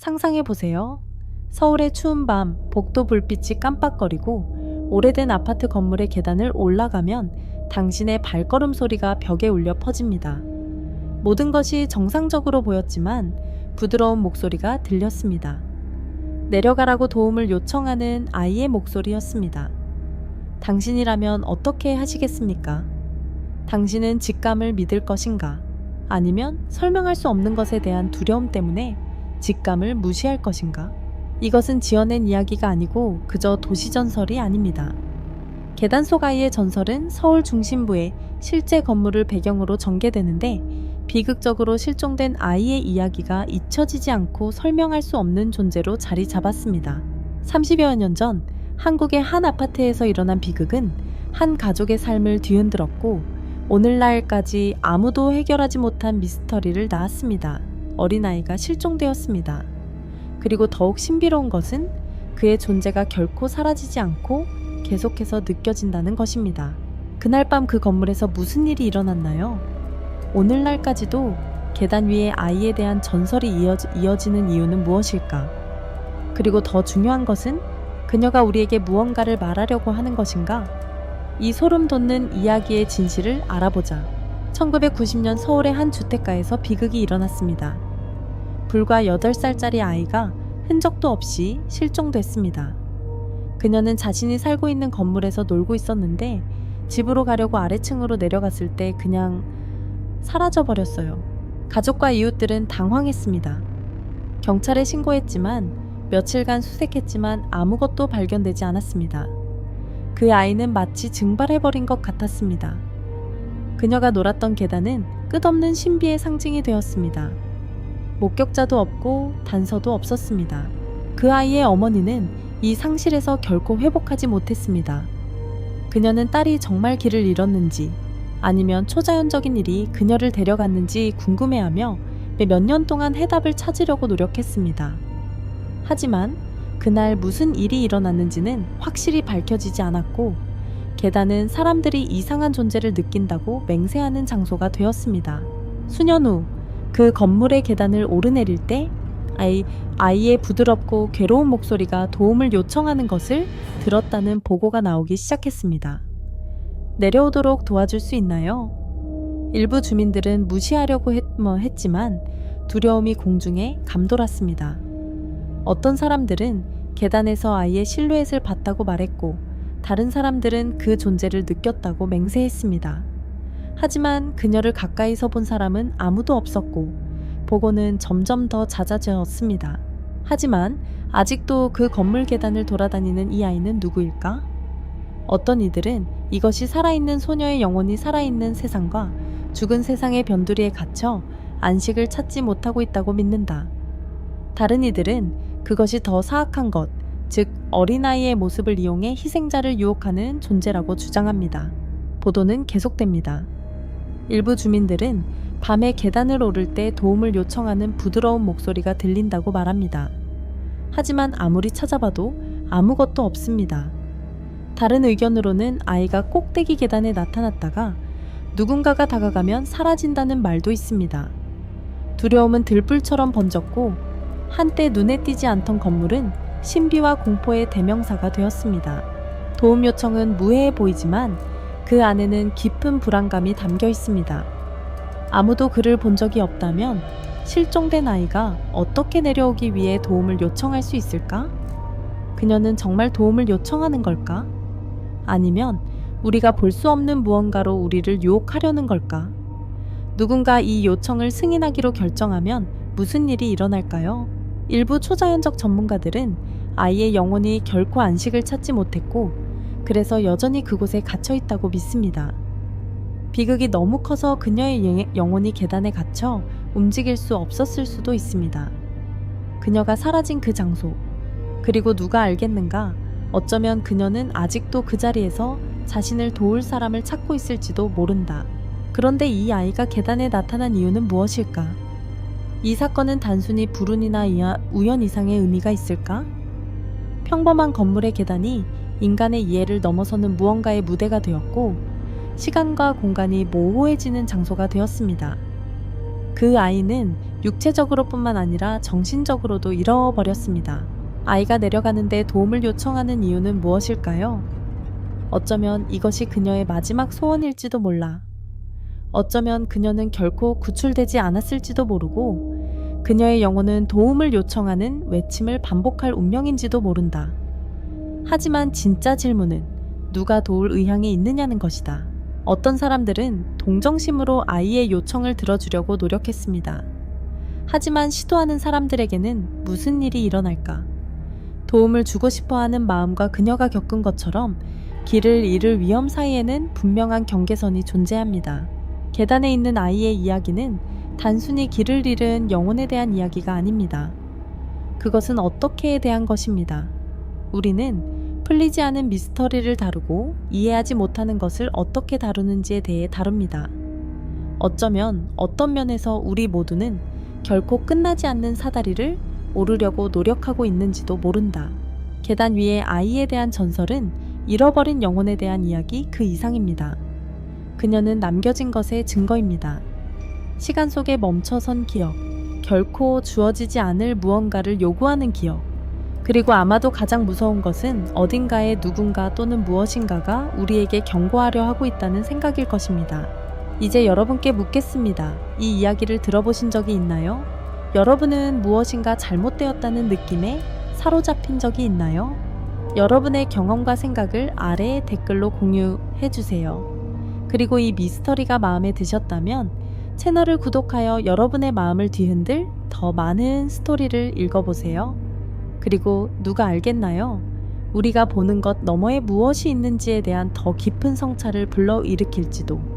상상해 보세요. 서울의 추운 밤 복도 불빛이 깜빡거리고 오래된 아파트 건물의 계단을 올라가면 당신의 발걸음 소리가 벽에 울려 퍼집니다. 모든 것이 정상적으로 보였지만 부드러운 목소리가 들렸습니다. 내려가라고 도움을 요청하는 아이의 목소리였습니다. 당신이라면 어떻게 하시겠습니까? 당신은 직감을 믿을 것인가? 아니면 설명할 수 없는 것에 대한 두려움 때문에 직감을 무시할 것인가? 이것은 지어낸 이야기가 아니고 그저 도시전설이 아닙니다. 계단 속 아이의 전설은 서울 중심부의 실제 건물을 배경으로 전개되는데 비극적으로 실종된 아이의 이야기가 잊혀지지 않고 설명할 수 없는 존재로 자리 잡았습니다. 30여 년 전 한국의 한 아파트에서 일어난 비극은 한 가족의 삶을 뒤흔들었고 오늘날까지 아무도 해결하지 못한 미스터리를 낳았습니다. 어린아이가 실종되었습니다. 그리고 더욱 신비로운 것은 그의 존재가 결코 사라지지 않고 계속해서 느껴진다는 것입니다. 그날 밤 그 건물에서 무슨 일이 일어났나요? 오늘날까지도 계단 위에 아이에 대한 전설이 이어지, 이어지는 이유는 무엇일까? 그리고 더 중요한 것은 그녀가 우리에게 무언가를 말하려고 하는 것인가? 이 소름 돋는 이야기의 진실을 알아보자. 1990년 서울의 한 주택가에서 비극이 일어났습니다. 불과 8살짜리 아이가 흔적도 없이 실종됐습니다. 그녀는 자신이 살고 있는 건물에서 놀고 있었는데 집으로 가려고 아래층으로 내려갔을 때 그냥 사라져 버렸어요. 가족과 이웃들은 당황했습니다. 경찰에 신고했지만 며칠간 수색했지만 아무것도 발견되지 않았습니다. 그 아이는 마치 증발해버린 것 같았습니다. 그녀가 놀았던 계단은 끝없는 신비의 상징이 되었습니다. 목격자도 없고 단서도 없었습니다. 그 아이의 어머니는 이 상실에서 결코 회복하지 못했습니다. 그녀는 딸이 정말 길을 잃었는지 아니면 초자연적인 일이 그녀를 데려갔는지 궁금해하며 몇 년 동안 해답을 찾으려고 노력했습니다. 하지만 그날 무슨 일이 일어났는지는 확실히 밝혀지지 않았고 계단은 사람들이 이상한 존재를 느낀다고 맹세하는 장소가 되었습니다. 수년 후 그 건물의 계단을 오르내릴 때 아이, 아이의 부드럽고 괴로운 목소리가 도움을 요청하는 것을 들었다는 보고가 나오기 시작했습니다. 내려오도록 도와줄 수 있나요? 일부 주민들은 무시하려고 했, 뭐 했지만 두려움이 공중에 감돌았습니다. 어떤 사람들은 계단에서 아이의 실루엣을 봤다고 말했고 다른 사람들은 그 존재를 느꼈다고 맹세했습니다. 하지만 그녀를 가까이서 본 사람은 아무도 없었고 보고는 점점 더 잦아졌습니다. 하지만 아직도 그 건물 계단을 돌아다니는 이 아이는 누구일까? 어떤 이들은 이것이 살아있는 소녀의 영혼이 살아있는 세상과 죽은 세상의 변두리에 갇혀 안식을 찾지 못하고 있다고 믿는다. 다른 이들은 그것이 더 사악한 것, 즉 어린아이의 모습을 이용해 희생자를 유혹하는 존재라고 주장합니다. 보도는 계속됩니다. 일부 주민들은 밤에 계단을 오를 때 도움을 요청하는 부드러운 목소리가 들린다고 말합니다. 하지만 아무리 찾아봐도 아무것도 없습니다. 다른 의견으로는 아이가 꼭대기 계단에 나타났다가 누군가가 다가가면 사라진다는 말도 있습니다. 두려움은 들불처럼 번졌고 한때 눈에 띄지 않던 건물은 신비와 공포의 대명사가 되었습니다. 도움 요청은 무해해 보이지만 그 안에는 깊은 불안감이 담겨 있습니다. 아무도 그를 본 적이 없다면 실종된 아이가 어떻게 내려오기 위해 도움을 요청할 수 있을까? 그녀는 정말 도움을 요청하는 걸까? 아니면 우리가 볼 수 없는 무언가로 우리를 유혹하려는 걸까? 누군가 이 요청을 승인하기로 결정하면 무슨 일이 일어날까요? 일부 초자연적 전문가들은 아이의 영혼이 결코 안식을 찾지 못했고 그래서 여전히 그곳에 갇혀 있다고 믿습니다. 비극이 너무 커서 그녀의 영혼이 계단에 갇혀 움직일 수 없었을 수도 있습니다. 그녀가 사라진 그 장소, 그리고 누가 알겠는가? 어쩌면 그녀는 아직도 그 자리에서 자신을 도울 사람을 찾고 있을지도 모른다. 그런데 이 아이가 계단에 나타난 이유는 무엇일까? 이 사건은 단순히 불운이나 우연 이상의 의미가 있을까? 평범한 건물의 계단이 인간의 이해를 넘어서는 무언가의 무대가 되었고, 시간과 공간이 모호해지는 장소가 되었습니다. 그 아이는 육체적으로뿐만 아니라 정신적으로도 잃어버렸습니다. 아이가 내려가는데 도움을 요청하는 이유는 무엇일까요? 어쩌면 이것이 그녀의 마지막 소원일지도 몰라. 어쩌면 그녀는 결코 구출되지 않았을지도 모르고 그녀의 영혼은 도움을 요청하는 외침을 반복할 운명인지도 모른다. 하지만 진짜 질문은 누가 도울 의향이 있느냐는 것이다. 어떤 사람들은 동정심으로 아이의 요청을 들어주려고 노력했습니다. 하지만 시도하는 사람들에게는 무슨 일이 일어날까? 도움을 주고 싶어 하는 마음과 그녀가 겪은 것처럼 길을 잃을 위험 사이에는 분명한 경계선이 존재합니다. 계단에 있는 아이의 이야기는 단순히 길을 잃은 영혼에 대한 이야기가 아닙니다. 그것은 어떻게에 대한 것입니다. 우리는 풀리지 않은 미스터리를 다루고 이해하지 못하는 것을 어떻게 다루는지에 대해 다룹니다. 어쩌면 어떤 면에서 우리 모두는 결코 끝나지 않는 사다리를 오르려고 노력하고 있는지도 모른다. 계단 위의 아이에 대한 전설은 잃어버린 영혼에 대한 이야기 그 이상입니다. 그녀는 남겨진 것의 증거입니다. 시간 속에 멈춰선 기억, 결코 주어지지 않을 무언가를 요구하는 기억, 그리고 아마도 가장 무서운 것은 어딘가에 누군가 또는 무엇인가가 우리에게 경고하려 하고 있다는 생각일 것입니다. 이제 여러분께 묻겠습니다. 이 이야기를 들어보신 적이 있나요? 여러분은 무엇인가 잘못되었다는 느낌에 사로잡힌 적이 있나요? 여러분의 경험과 생각을 아래의 댓글로 공유해 주세요. 그리고 이 미스터리가 마음에 드셨다면 채널을 구독하여 여러분의 마음을 뒤흔들 더 많은 스토리를 읽어보세요. 그리고 누가 알겠나요? 우리가 보는 것 너머에 무엇이 있는지에 대한 더 깊은 성찰을 불러일으킬지도.